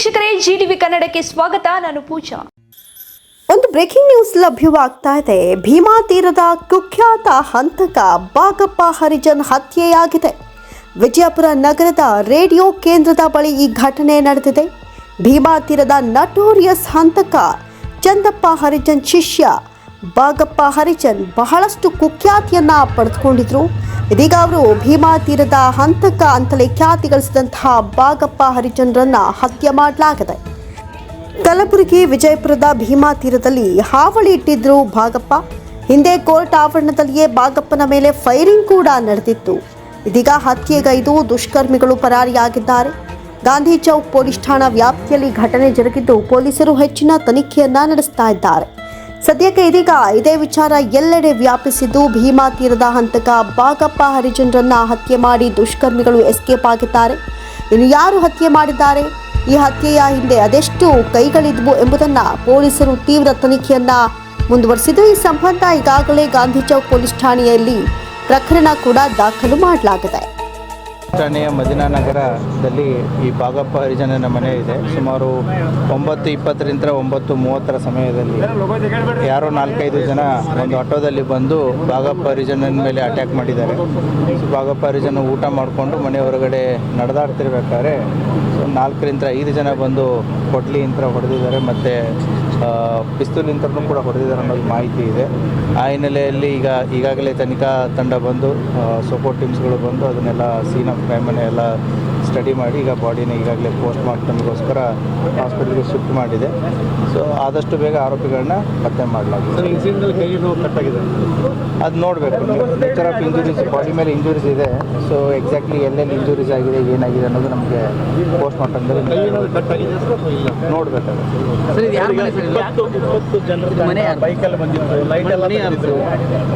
ವೀಕ್ಷಕರೇ ಜಿಟಿವಿ ಕನ್ನಡಕ್ಕೆ ಸ್ವಾಗತ. ನಾನು ಪೂಜಾ. ಒಂದು ಬ್ರೇಕಿಂಗ್ ನ್ಯೂಸ್ ಲಭ್ಯವಾಗ್ತಾ ಇದೆ. ಭೀಮಾ ತೀರದ ಕುಖ್ಯಾತ ಹಂತಕ ಬಾಗಪ್ಪ ಹರಿಜನ್ ಹತ್ಯೆಯಾಗಿದೆ. ವಿಜಯಪುರ ನಗರದ ರೇಡಿಯೋ ಕೇಂದ್ರದ ಬಳಿ ಈ ಘಟನೆ ನಡೆದಿದೆ. ಭೀಮಾ ತೀರದ ನಟೋರಿಯಸ್ ಹಂತಕ ಚಂದಪ್ಪ ಹರಿಜನ್ ಶಿಷ್ಯ ಬಾಗಪ್ಪ ಹರಿಜನ್ ಬಹಳಷ್ಟು ಕುಖ್ಯಾತಿಯನ್ನ ಪಡೆದುಕೊಂಡಿದ್ರು. ಇದೀಗ ಅವರು ಭೀಮಾ ತೀರದ ಹಂತಕ ಅಂತಲೇ ಖ್ಯಾತಿ ಗಳಿಸಿದಂತಹ ಬಾಗಪ್ಪ ಹರಿಚಂದ್ರನ್ನ ಹತ್ಯೆ ಮಾಡಲಾಗಿದೆ. ಕಲಬುರಗಿ ವಿಜಯಪುರದ ಭೀಮಾ ತೀರದಲ್ಲಿ ಹಾವಳಿ ಇಟ್ಟಿದ್ರು ಭಾಗಪ್ಪ ಹಿಂದೆ ಕೋರ್ಟ್ ಆವರಣದಲ್ಲಿಯೇ ಭಾಗಪ್ಪನ ಮೇಲೆ ಫೈರಿಂಗ್ ಕೂಡ ನಡೆದಿತ್ತು. ಇದೀಗ ಹತ್ಯೆಗೈದು ದುಷ್ಕರ್ಮಿಗಳು ಪರಾರಿಯಾಗಿದ್ದಾರೆ. ಗಾಂಧಿ ಚೌಕ್ ಪೊಲೀಸ್ ಠಾಣಾ ವ್ಯಾಪ್ತಿಯಲ್ಲಿ ಘಟನೆ ಜರುಗಿದ್ದು ಪೊಲೀಸರು ಹೆಚ್ಚಿನ ತನಿಖೆಯನ್ನ ನಡೆಸ್ತಾ ಇದ್ದಾರೆ. ಸದ್ಯಕ್ಕೆ ಇದೀಗ ಇದೇ ವಿಚಾರ ಎಲ್ಲೆಡೆ ವ್ಯಾಪಿಸಿದ್ದು. ಭೀಮಾ ತೀರದ ಹಂತಕ ಬಾಗಪ್ಪ ಹರಿಜನರನ್ನ ಹತ್ಯೆ ಮಾಡಿ ದುಷ್ಕರ್ಮಿಗಳು ಎಸ್ಕೇಪ್ ಆಗಿದ್ದಾರೆ. ಇನ್ನು ಯಾರು ಹತ್ಯೆ ಮಾಡಿದ್ದಾರೆ? ಈ ಹತ್ಯೆಯ ಹಿಂದೆ ಅದೆಷ್ಟು ಕೈಗಳಿದ್ವು ಎಂಬುದನ್ನ ಪೊಲೀಸರು ತೀವ್ರ ತನಿಖೆಯನ್ನ ಮುಂದುವರೆಸಿದ್ದು. ಈ ಸಂಬಂಧ ಈಗಾಗಲೇ ಗಾಂಧಿ ಚೌಕ್ ಪೊಲೀಸ್ ಠಾಣೆಯಲ್ಲಿ ಪ್ರಕರಣ ಕೂಡ ದಾಖಲು ಮಾಡಲಾಗಿದೆ. ಠಾಣೆಯ ಮದಿನಾನಗರದಲ್ಲಿ ಈ ಬಾಗಪ್ಪ ಹರಿಜನನ ಮನೆ ಇದೆ. ಸುಮಾರು ಒಂಬತ್ತು ಇಪ್ಪತ್ತರಿಂದ ಒಂಬತ್ತು ಮೂವತ್ತರ ಸಮಯದಲ್ಲಿ ಯಾರೋ ನಾಲ್ಕೈದು ಜನ ಒಂದು ಆಟೋದಲ್ಲಿ ಬಂದು ಬಾಗಪ್ಪ ಹರಿಜನನ ಮೇಲೆ ಅಟ್ಯಾಕ್ ಮಾಡಿದ್ದಾರೆ. ಸೊ ಬಾಗಪ್ಪ ಹರಿಜನ ಊಟ ಮಾಡಿಕೊಂಡು ಮನೆ ಹೊರಗಡೆ ನಡೆದಾಡ್ತಿರ್ಬೇಕಾದ್ರೆ ನಾಲ್ಕರಿಂದ ಐದು ಜನ ಬಂದು ಕೊಡ್ಲಿಂತ್ರ ಹೊಡೆದಿದ್ದಾರೆ. ಮತ್ತು ಪಿಸ್ತೂಲಿಂತ್ರನೂ ಕೂಡ ಹೊಡೆದಿದ್ದಾರೆ ಅನ್ನೋದು ಮಾಹಿತಿ ಇದೆ. ಆ ಹಿನ್ನೆಲೆಯಲ್ಲಿ ಈಗ ಈಗಾಗಲೇ ತನಿಖಾ ತಂಡ ಬಂದು ಸಪೋರ್ಟ್ ಟೀಮ್ಸ್ಗಳು ಬಂದು ಅದನ್ನೆಲ್ಲ ಸೀನ್ ಆಫ್ ಕ್ರೈಮನ್ನು ಎಲ್ಲ ಸ್ಟಡಿ ಮಾಡಿ ಈಗ ಬಾಡಿನ ಈಗಾಗಲೇ ಪೋಸ್ಟ್ ಮಾರ್ಟಮ್ಗೋಸ್ಕರ ಹಾಸ್ಪಿಟಲ್ಗೆ ಶಿಫ್ಟ್ ಮಾಡಿದೆ. ಸೊ ಆದಷ್ಟು ಬೇಗ ಆರೋಪಿಗಳನ್ನ ಪತ್ತೆ ಮಾಡಲಾಗಿದೆ. ಅದು ನೋಡಬೇಕು. ನೇಚರ್ ಆಫ್ ಇಂಜುರೀಸ್ ಬಾಡಿ ಮೇಲೆ ಇಂಜುರೀಸ್ ಇದೆ. ಸೊ ಎಕ್ಸಾಕ್ಟ್ಲಿ ಎಲ್ಲೆಲ್ಲಿ ಇಂಜುರೀಸ್ ಆಗಿದೆ ಏನಾಗಿದೆ ಅನ್ನೋದು ನಮಗೆ ಪೋಸ್ಟ್ ಮಾರ್ಟಮ್ದಲ್ಲಿ ಎಲ್ಲ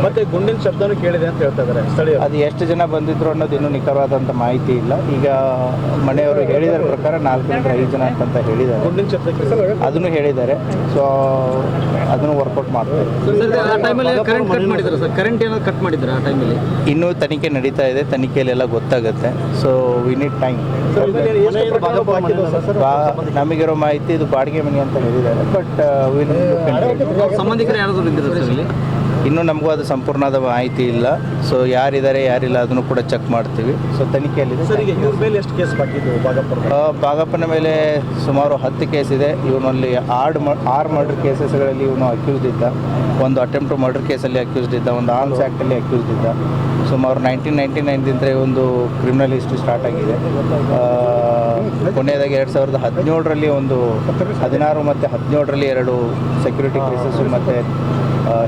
ಮತ್ತೆ ಗುಂಡಿನ ಶಬ್ದನೂ ಕೇಳಿದೆ ಅಂತ ಹೇಳ್ತಾ ಇದ್ದಾರೆ ಅದು ಎಷ್ಟು ಜನ ಬಂದಿದ್ರು ಅನ್ನೋದು ಇನ್ನೂ ನಿಖರವಾದಂಥ ಮಾಹಿತಿ ಇಲ್ಲ. ಈಗ ಮನೆಯವರು ಹೇಳಿದ ಪ್ರಕಾರ ನಾಲ್ಕರಿಂದ ಐದು ಜನ ಅಂತಂತ ಹೇಳಿದ್ದಾರೆ. ಅದನ್ನು ಹೇಳಿದ್ದಾರೆ. ಸೊ ಅದನ್ನು ವರ್ಕೌಟ್ ಮಾಡ್ತಾರೆ ಆ ಟೈಮಲ್ಲಿ ಕರೆಂಟ್ ಕಟ್ ಮಾಡಿದ್ರು ಸರ್? ಕರೆಂಟ್ ಏನಾದ್ರು ಕಟ್ ಮಾಡಿದ್ರು ಆ ಟೈಮಲ್ಲಿ ಇನ್ನೂ ತನಿಖೆ ನಡೀತಾ ಇದೆ. ತನಿಖೆಯಲ್ಲೆಲ್ಲ ಗೊತ್ತಾಗುತ್ತೆ. ಸೊ ವಿ ನೀಡ್ ಟೈಮ್ ನಮಗಿರೋ ಮಾಹಿತಿ ಇದು ಬಾಡಿಗೆ ಮನೆ ಅಂತ ಹೇಳಿದ್ದಾರೆ. Uh, ಬಟ್ ಸಂಬಂಧಿಕರು ಯಾರಾದರೂ ಇದ್ರು ಸರ್ ಇಲ್ಲಿ? ಇನ್ನೂ ನಮಗೂ ಅದು ಸಂಪೂರ್ಣವಾದ ಮಾಹಿತಿ ಇಲ್ಲ. ಸೊ ಯಾರಿದ್ದಾರೆ ಯಾರಿಲ್ಲ ಅದನ್ನು ಕೂಡ ಚೆಕ್ ಮಾಡ್ತೀವಿ. ಸೊ ತನಿಖೆಯಲ್ಲಿ ಬಾಗಪ್ಪನ ಮೇಲೆ ಸುಮಾರು ಹತ್ತು ಕೇಸ್ ಇದೆ. ಇವನಲ್ಲಿ ಆರ್ಡ್ ಮ ಆರು ಮರ್ಡರ್ ಕೇಸಸ್ಗಳಲ್ಲಿ ಇವನು ಅಕ್ಯೂಸ್ಡ್ ಇದ್ದ. ಒಂದು ಅಟೆಂಪ್ಟ್ ಮರ್ಡರ್ ಕೇಸಲ್ಲಿ ಅಕ್ಯೂಸ್ಡ್ ಇದ್ದ. ಒಂದು ಆರ್ಮ್ಸ್ ಆ್ಯಕ್ಟಲ್ಲಿ ಅಕ್ಯೂಸ್ಡ್ ಇದ್ದ. ಸುಮಾರು ನೈನ್ಟೀನ್ ನೈಂಟಿ ನೈನ್ದಿಂದ ಒಂದು ಕ್ರಿಮಿನಲ್ ಹಿಸ್ಟ್ರಿ ಸ್ಟಾರ್ಟ್ ಆಗಿದೆ ಕೊನೆಯದಾಗಿ ಎರಡು ಸಾವಿರದ ಹದಿನೇಳರಲ್ಲಿ ಒಂದು ಹದಿನಾರು ಮತ್ತು ಹದಿನೇಳರಲ್ಲಿ ಎರಡು ಸೆಕ್ಯೂರಿಟಿ ಕೇಸಸ್ಸು ಮತ್ತು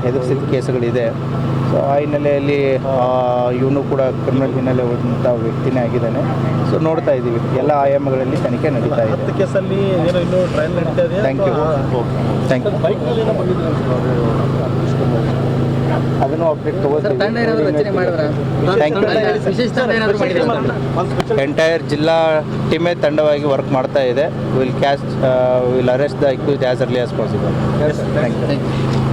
ಹೆದರ್ಸಿದ ಕೇಸುಗಳಿದೆ. ಸೊ ಆ ಹಿನ್ನೆಲೆಯಲ್ಲಿ ಇವನು ಕೂಡ ಕ್ರಿಮಿನಲ್ ಹಿನ್ನೆಲೆ ಹೊಂದಂಥ ವ್ಯಕ್ತಿನೇ ಆಗಿದ್ದಾನೆ. ಸೊ ನೋಡ್ತಾ ಇದ್ದೀವಿ. ಎಲ್ಲ ಆಯಾಮಗಳಲ್ಲಿ ತನಿಖೆ ನಡೀತಾ ಇದೆ. ಕೇಸಲ್ಲಿ ಏನೋ ಇನ್ನೂ ಟ್ರಯಲ್ ನಡೀತಾ ಇದೆ ಥ್ಯಾಂಕ್ ಯು ಥ್ಯಾಂಕ್ ಯು ಬೈಕ್ನಲ್ಲಿ ಏನೋ ಬಂದಿದ್ರು ಅದನ್ನು ಅಪ್ಡೇಟ್ ತಗೋತೀವಿ ಎಂಟೈರ್ ಜಿಲ್ಲಾ ಟೀಮೇ ತಂಡವಾಗಿ ವರ್ಕ್ ಮಾಡ್ತಾ ಇದೆ. Will catch will arrest the accuse as early as possible thank you